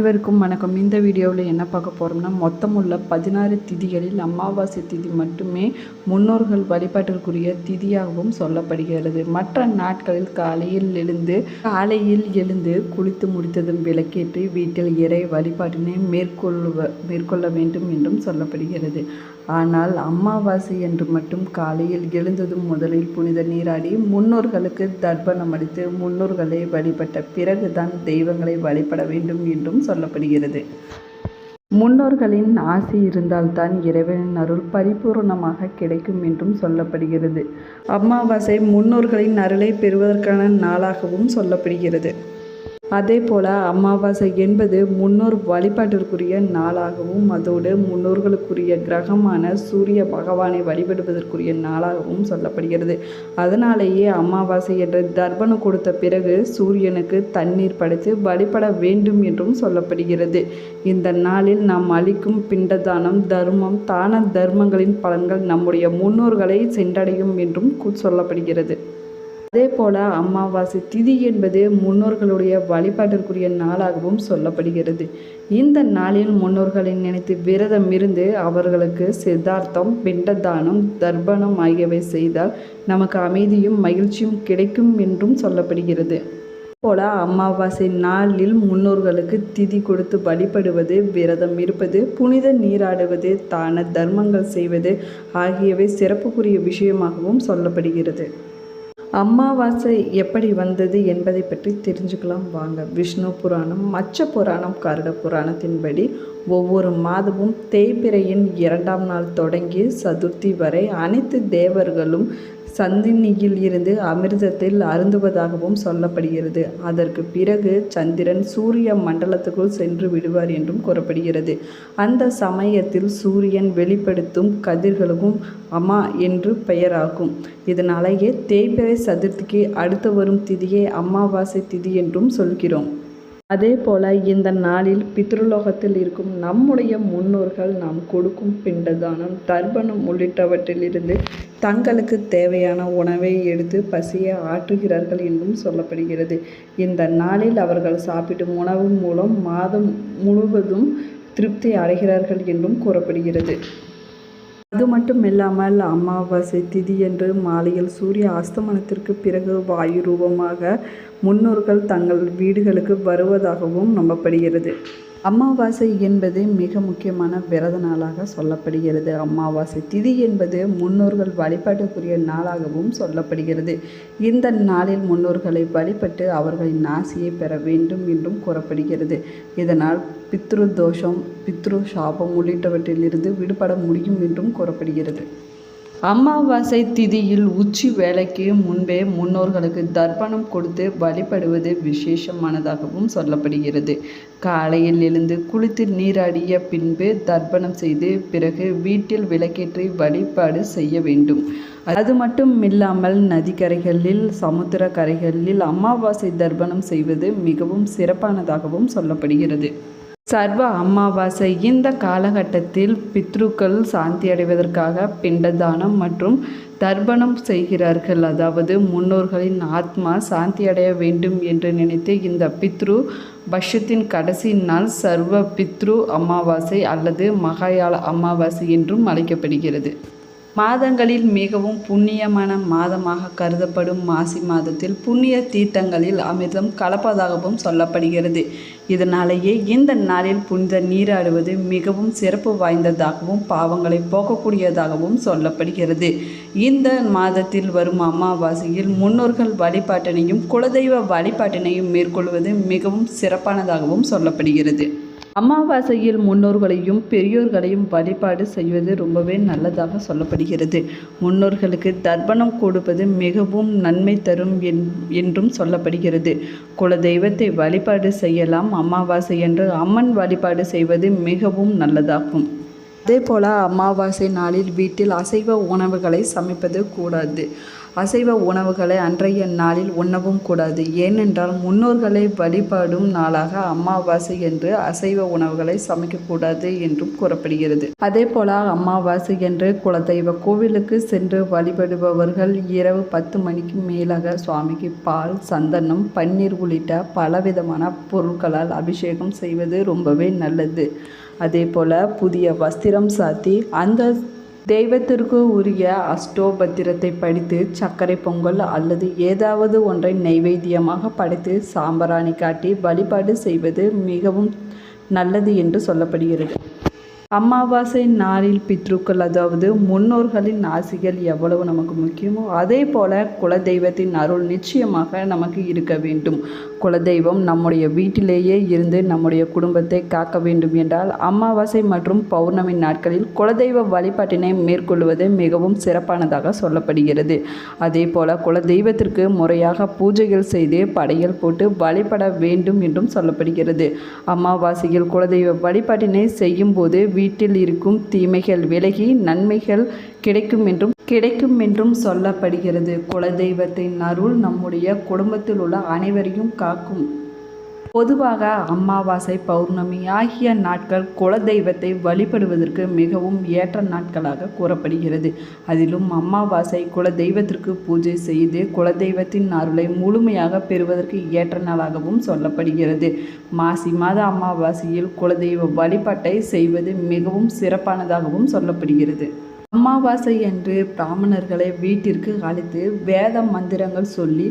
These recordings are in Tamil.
அனைவருக்கும் வணக்கம். இந்த வீடியோவில் என்ன பார்க்க போகிறோம்னா மொத்தம் உள்ள பதினாறு திதிகளில் அமாவாசை திதி மட்டுமே முன்னோர்கள் வழிபாட்டிற்குரிய திதியாகவும் சொல்லப்படுகிறது. மற்ற நாட்களில் காலையில் எழுந்து காலையில் எழுந்து குளித்து முடித்ததும் விளக்கேற்றி வீட்டில் இறை வழிபாட்டினை மேற்கொள்ளுவ மேற்கொள்ள வேண்டும் என்றும் சொல்லப்படுகிறது. ஆனால் அமாவாசை என்று மட்டும் காலையில் எழுந்ததும் முதலில் புனித நீராடி முன்னோர்களுக்கு தர்ப்பணம் அளித்து முன்னோர்களை வழிபட்ட பிறகுதான் தெய்வங்களை வழிபட வேண்டும் என்றும் சொல்லப்படுகிறது. முன்னோர்களின் ஆசி இருந்தால்தான் இறைவனின் அருள் பரிபூர்ணமாக கிடைக்கும் என்றும் சொல்லப்படுகிறது. அமாவாசை முன்னோர்களின் அருளை பெறுவதற்கான நாளாகவும் சொல்லப்படுகிறது. அதே போல் அமாவாசை என்பது முன்னோர் வழிபாட்டிற்குரிய நாளாகவும் அதோடு முன்னோர்களுக்குரிய கிரகமான சூரிய பகவானை வழிபடுவதற்குரிய நாளாகவும் சொல்லப்படுகிறது. அதனாலேயே அமாவாசை என்ற தர்ப்பணம் கொடுத்த பிறகு சூரியனுக்கு தண்ணீர் படைத்து வழிபட வேண்டும் என்றும் சொல்லப்படுகிறது. இந்த நாளில் நாம் அளிக்கும் பிண்டதானம் தர்மம் தான தர்மங்களின் பலன்கள் நம்முடைய முன்னோர்களை சென்றடையும் என்றும் சொல்லப்படுகிறது. அதே போல அமாவாசை திதி என்பது முன்னோர்களுடைய வழிபாட்டிற்குரிய நாளாகவும் சொல்லப்படுகிறது. இந்த நாளில் முன்னோர்களை நினைத்து விரதம் இருந்து அவர்களுக்கு சித்தார்த்தம் பிண்டதானம் தர்ப்பணம் ஆகியவை செய்தால் நமக்கு அமைதியும் மகிழ்ச்சியும் கிடைக்கும் என்றும் சொல்லப்படுகிறது. போல அமாவாசை நாளில் முன்னோர்களுக்கு திதி கொடுத்து வழிபடுவது விரதம் இருப்பது புனித நீராடுவது தான தர்மங்கள் செய்வது ஆகியவை சிறப்புக்குரிய விஷயமாகவும் சொல்லப்படுகிறது. அமாவாசை எப்படி வந்தது என்பதை பற்றி தெரிஞ்சுக்கலாம் வாங்க. விஷ்ணு புராணம் மச்ச புராணம் கருட புராணத்தின்படி ஒவ்வொரு மாதமும் தேய்பிறையின் இரண்டாம் நாள் தொடங்கி சதுர்த்தி வரை அனைத்து தேவர்களும் சந்தினியில் இருந்து அமிர்தத்தில் அருந்துவதாகவும் சொல்லப்படுகிறது. அதற்கு பிறகு சந்திரன் சூரிய மண்டலத்துக்குள் சென்று விடுவார் என்றும் கூறப்படுகிறது. அந்த சமயத்தில் சூரியன் வெளிப்படுத்தும் கதிர்களுக்கும் அமா என்று பெயராகும். இதனாலேயே தேய்பிறை சதுர்த்திக்கு அடுத்து வரும் திதியை அமாவாசை திதி என்றும் சொல்கிறோம். அதே போல இந்த நாளில் பித்ருலோகத்தில் இருக்கும் நம்முடைய முன்னோர்கள் நாம் கொடுக்கும் பிண்டதானம் தர்ப்பணம் உள்ளிட்டவற்றிலிருந்து தங்களுக்கு தேவையான உணவை எடுத்து பசியை ஆற்றுகிறார்கள் என்றும் சொல்லப்படுகிறது. இந்த நாளில் அவர்கள் சாப்பிடும் உணவு மூலம் மாதம் முழுவதும் திருப்தி அடைகிறார்கள் என்றும் கூறப்படுகிறது. அது மட்டும் இல்லாமல் அமாவாசை திதியன்று மாலையில் சூரிய அஸ்தமனத்திற்கு பிறகு வாயு ரூபமாக முன்னோர்கள் தங்கள் வீடுகளுக்கு வருவதாகவும் நம்பப்படுகிறது. அமாவாசை என்பது மிக முக்கியமான விரத நாளாக சொல்லப்படுகிறது. அமாவாசை திதி என்பது முன்னோர்கள் வழிபாட்டுக்குரிய நாளாகவும் சொல்லப்படுகிறது. இந்த நாளில் முன்னோர்களை வழிபட்டு அவர்களின் ஆசியை பெற வேண்டும் என்றும் கூறப்படுகிறது. இதனால் பித்ரு தோஷம் பித்ரு சாபம் உள்ளிட்டவற்றிலிருந்து விடுபட முடியும் என்றும் கூறப்படுகிறது. அமாவாசை திதியில் உச்சி வேலைக்கு முன்பே முன்னோர்களுக்கு தர்ப்பணம் கொடுத்து வழிபடுவது விசேஷமானதாகவும் சொல்லப்படுகிறது. காலையில் எழுந்து குளித்து நீராடிய பின்பு தர்ப்பணம் செய்து பிறகு வீட்டில் விளக்கேற்றி வழிபாடு செய்ய வேண்டும். அது மட்டும் இல்லாமல் நதிக்கரைகளில் சமுத்திர கரைகளில் அமாவாசை தர்ப்பணம் செய்வது மிகவும் சிறப்பானதாகவும் சொல்லப்படுகிறது. சர்வ அமாவாசை இந்த காலகட்டத்தில் பித்ருக்கள் சாந்தி அடைவதற்காக பிண்டதானம் மற்றும் தர்ப்பணம் செய்கிறார்கள். அதாவது முன்னோர்களின் ஆத்மா சாந்தி அடைய வேண்டும் என்று நினைத்து இந்த பித்ரு வருஷத்தின் கடைசி நாள் சர்வ பித்ரு அமாவாசை அல்லது மகாயாள அமாவாசை என்றும் அழைக்கப்படுகிறது. மாதங்களில் மிகவும் புண்ணியமான மாதமாக கருதப்படும் மாசி மாதத்தில் புண்ணிய தீர்த்தங்களில் அமிர்தம் கலப்பதாகவும் சொல்லப்படுகிறது. இதனாலேயே இந்த நாளில் புனித நீராடுவது மிகவும் சிறப்பு வாய்ந்ததாகவும் பாவங்களை போக்கக்கூடியதாகவும் சொல்லப்படுகிறது. இந்த மாதத்தில் வரும் அமாவாசையில் முன்னோர்கள் வழிபாட்டினையும் குலதெய்வ வழிபாட்டினையும் மேற்கொள்வது மிகவும் சிறப்பானதாகவும் சொல்லப்படுகிறது. அமாவாசையில் முன்னோர்களையும் பெரியோர்களையும் வழிபாடு செய்வது ரொம்பவே நல்லதாக சொல்லப்படுகிறது. முன்னோர்களுக்கு தர்ப்பணம் கொடுப்பது மிகவும் நன்மை தரும் என்- என்றும் சொல்லப்படுகிறது. குல தெய்வத்தை வழிபாடு செய்யலாம். அமாவாசை என்று அம்மன் வழிபாடு செய்வது மிகவும் நல்லதாகும். அதே போல் அமாவாசை நாளில் வீட்டில் அசைவ உணவுகளை சமைப்பது கூடாது. அசைவ உணவுகளை அன்றைய நாளில் உண்ணவும் கூடாது. ஏனென்றால் முன்னோர்களை வழிபாடும் நாளாக அமாவாசை என்று அசைவ உணவுகளை சமைக்கக்கூடாது என்றும் கூறப்படுகிறது. அதே போல அமாவாசை என்று குலதெய்வ கோவிலுக்கு சென்று வழிபடுபவர்கள் இரவு பத்து மணிக்கு மேலாக சுவாமிக்கு பால் சந்தனம் பன்னீர் உள்ளிட்ட பலவிதமான பொருட்களால் அபிஷேகம் செய்வது ரொம்பவே நல்லது. அதே போல் புதிய வஸ்திரம் சாத்தி அந்த தெய்வத்திற்கு உரிய அஷ்டோபத்திரத்தை படித்து சர்க்கரை பொங்கல் அல்லது ஏதாவது ஒன்றை நைவேத்தியமாக படைத்து சாம்பராணி காட்டி வழிபாடு செய்வது மிகவும் நல்லது என்று சொல்லப்படுகிறது. அமாவாசை நாளில் பித்ருக்கள் அதாவது முன்னோர்களின் ஆசிகள் எவ்வளவு நமக்கு முக்கியமோ அதே போல குலதெய்வத்தின் அருள் நிச்சயமாக நமக்கு இருக்க வேண்டும். குலதெய்வம் நம்முடைய வீட்டிலேயே இருந்து நம்முடைய குடும்பத்தை காக்க வேண்டும் என்றால் அமாவாசை மற்றும் பௌர்ணமி நாட்களில் குலதெய்வ வழிபாட்டினை மேற்கொள்வது மிகவும் சிறப்பானதாக சொல்லப்படுகிறது. அதே போல குலதெய்வத்திற்கு முறையாக பூஜைகள் செய்து படையல் போட்டு வழிபட வேண்டும் என்றும் சொல்லப்படுகிறது. அமாவாசையில் குலதெய்வ வழிபாட்டினை செய்யும்போது வீட்டில் இருக்கும் தீமைகள் விலகி நன்மைகள் கிடைக்கும் என்றும் கிடைக்கும் என்றும் சொல்லப்படுகிறது. குலதெய்வத்தின் அருள் நம்முடைய குடும்பத்தில் உள்ள அனைவரையும் காக்கும். பொதுவாக அமாவாசை பௌர்ணமி ஆகிய நாட்கள் குலதெய்வத்தை வழிபடுவதற்கு மிகவும் ஏற்ற நாட்களாக கூறப்படுகிறது. அதிலும் அமாவாசை குலதெய்வத்திற்கு பூஜை செய்து குலதெய்வத்தின் அருளை முழுமையாக பெறுவதற்கு ஏற்ற நாளாகவும் சொல்லப்படுகிறது. மாசி மாத அமாவாசையில் குலதெய்வ வழிபாட்டை செய்வது மிகவும் சிறப்பானதாகவும் சொல்லப்படுகிறது. அமாவாசை அன்று பிராமணர்களை வீட்டிற்கு அழைத்து வேத மந்திரங்கள் சொல்லி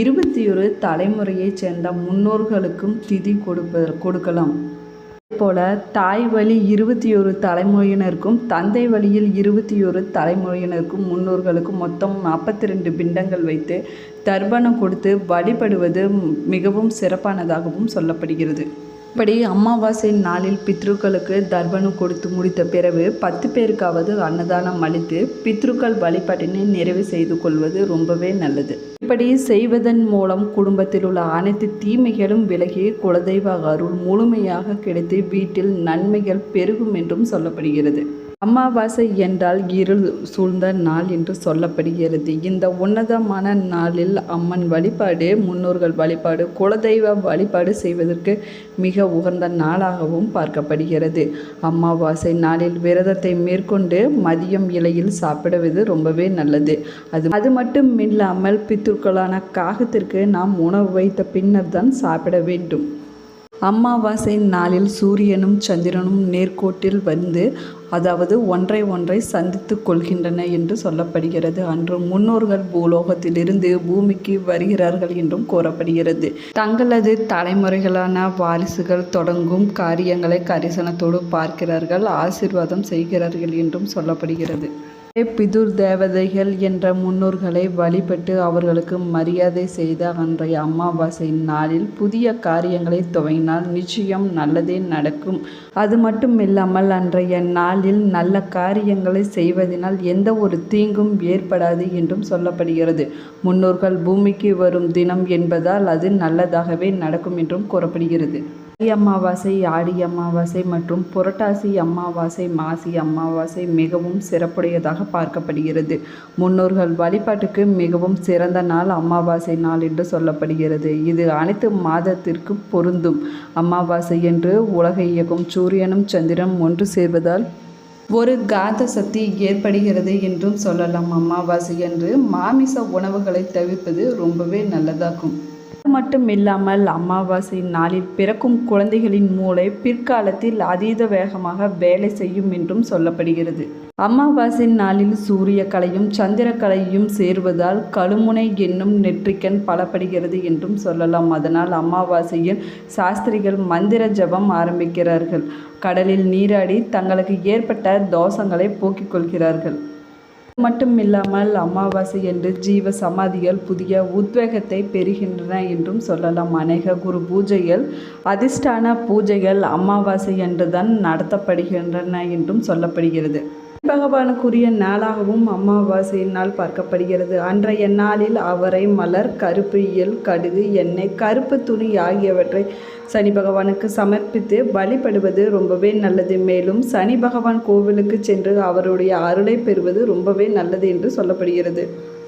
இருபத்தி ஒரு தலைமுறையைச் சேர்ந்த முன்னோர்களுக்கும் திதி கொடுப்ப கொடுக்கலாம். போல தாய் வழி இருபத்தி ஒரு தலைமுறையினருக்கும் தந்தை வழியில் இருபத்தி ஒரு தலைமுறையினருக்கும் முன்னோர்களுக்கும் மொத்தம் நாற்பத்தி ரெண்டு பிண்டங்கள் வைத்து தர்ப்பணம் கொடுத்து வழிபடுவது மிகவும் சிறப்பானதாகவும் சொல்லப்படுகிறது. இப்படி அமாவாசை நாளில் பித்ருக்களுக்கு தர்பணம் கொடுத்து முடித்த பிறகு பத்து பேருக்காவது அன்னதானம் அளித்து பித்ருக்கள் வழிபாட்டினை நிறைவு செய்து கொள்வது ரொம்பவே நல்லது. இப்படி செய்வதன் மூலம் குடும்பத்தில் உள்ள அனைத்து தீமைகளும் விலகி குலதெய்வ அருள் முழுமையாக கிடைத்து வீட்டில் நன்மைகள் பெருகும் என்றும் சொல்லப்படுகிறது. அமாவாசை என்றால் இருள் சூழ்ந்த நாள் என்று சொல்லப்படுகிறது. இந்த உன்னதமான நாளில் அம்மன் வழிபாடு முன்னோர்கள் வழிபாடு குலதெய்வ வழிபாடு செய்வதற்கு மிக உகந்த நாளாகவும் பார்க்கப்படுகிறது. அமாவாசை நாளில் விரதத்தை மேற்கொண்டு மதியம் இலையில் சாப்பிடுவது ரொம்பவே நல்லது. அது அது மட்டும் இல்லாமல் பித்துக்களான காகத்திற்கு நாம் உணவு வைத்த பின்னர் தான் சாப்பிட வேண்டும். அமாவாசை நாளில் சூரியனும் சந்திரனும் நேர்கோட்டில் வந்து அதாவது ஒன்றை ஒன்றை சந்தித்து கொள்கின்றன என்று சொல்லப்படுகிறது. அன்று முன்னோர்கள் பூலோகத்திலிருந்து பூமிக்கு வருகிறார்கள் என்றும் கூறப்படுகிறது. தங்களது தலைமுறைகளான வாரிசுகள் தொடங்கும் காரியங்களை கரிசனத்தோடு பார்க்கிறார்கள் ஆசிர்வாதம் செய்கிறார்கள் என்றும் சொல்லப்படுகிறது. பிதுர் தேவதைகள் என்ற முன்னோர்களை வழிபட்டு அவர்களுக்கு மரியாதை செய்த அன்றைய அமாவாசை நாளில் புதிய காரியங்களை துவங்கினால் நிச்சயம் நல்லதே நடக்கும். அது மட்டும் இல்லாமல் அன்றைய நாளில் நல்ல காரியங்களை செய்வதனால் எந்த ஒரு தீங்கும் ஏற்படாது என்றும் சொல்லப்படுகிறது. முன்னோர்கள் பூமிக்கு வரும் தினம் என்பதால் அது நல்லதாகவே நடக்கும் என்றும் கூறப்படுகிறது. தை அமாவாசை ஆடி அமாவாசை மற்றும் புரட்டாசி அமாவாசை மாசி அமாவாசை மிகவும் சிறப்புடையதாக பார்க்கப்படுகிறது. முன்னோர்கள் வழிபாட்டுக்கு மிகவும் சிறந்த நாள் அமாவாசை நாள் என்று சொல்லப்படுகிறது. இது அனைத்து மாதத்திற்கு பொருந்தும். அமாவாசை என்று உலகை இயக்கும் சூரியனும் சந்திரனும் ஒன்று சேர்வதால் ஒரு காந்த சக்தி ஏற்படுகிறது என்றும் சொல்லலாம். அமாவாசை என்று மாமிச உணவுகளை தவிர்ப்பது ரொம்பவே நல்லதாகும். மட்டும் இல்லாமல் அமாவாசை நாளில் பிறக்கும் குழந்தைகளின் மூளை பிற்காலத்தில் அதீத வேகமாக வேலை செய்யும் என்றும் சொல்லப்படுகிறது. அமாவாசை நாளில் சூரிய கலையும் சந்திர கலையும் சேர்வதால் கழுமுனை என்னும் நெற்றிக்கண் பலப்படுகிறது என்றும் சொல்லலாம். அதனால் அமாவாசையில் சாஸ்திரிகள் மந்திர ஜபம் ஆரம்பிக்கிறார்கள். கடலில் நீராடி தங்களுக்கு ஏற்பட்ட தோஷங்களை போக்கிக் கொள்கிறார்கள். மட்டும் இல்லாமல் அமாவாசை என்று ஜீவ சமாதிகள் புதிய உத்வேகத்தை பெறுகின்றன என்றும் சொல்லலாம். அநேக குரு பூஜைகள் அதிர்ஷ்டான பூஜைகள் அமாவாசை என்றுதான் நடத்தப்படுகின்றன என்றும் சொல்லப்படுகிறது. பகவானுக்குரிய நாளாகவும் அமாவாசை நாள் பார்க்கப்படுகிறது. அன்றைய நாளில் அவரை மலர் கருப்பு இயல் கடுகு எண்ணெய் கருப்பு துணி ஆகியவற்றை சனி பகவானுக்கு சமர்ப்பித்து வழிபடுவது ரொம்பவே நல்லது. மேலும் சனி பகவான் கோவிலுக்கு சென்று அவருடைய அருளை பெறுவது ரொம்பவே நல்லது என்று சொல்லப்படுகிறது.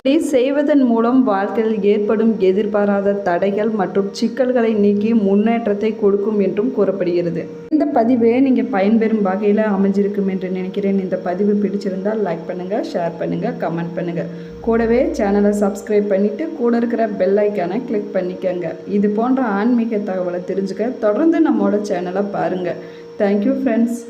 இதை செய்வதன் மூலம் வாழ்க்கையில் ஏற்படும் எதிர்பாராத தடைகள் மற்றும் சிக்கல்களை நீக்கி முன்னேற்றத்தை கொடுக்கும் என்றும் கூறப்படுகிறது. இந்த பதிவே நீங்கள் பயன்பெறும் வகையில் அமைஞ்சிருக்கும் என்று நினைக்கிறேன். இந்த பதிவு பிடிச்சிருந்தால் லைக் பண்ணுங்கள் ஷேர் பண்ணுங்கள் கமெண்ட் பண்ணுங்கள் கூடவே சேனலை சப்ஸ்கிரைப் பண்ணிவிட்டு கூட இருக்கிற பெல் ஐக்கானை கிளிக் பண்ணிக்கோங்க. இது போன்ற ஆன்மீக தகவலை தெரிஞ்சுக்க தொடர்ந்து நம்மளோட சேனலை பாருங்கள் தேங்க்யூ ஃப்ரெண்ட்ஸ்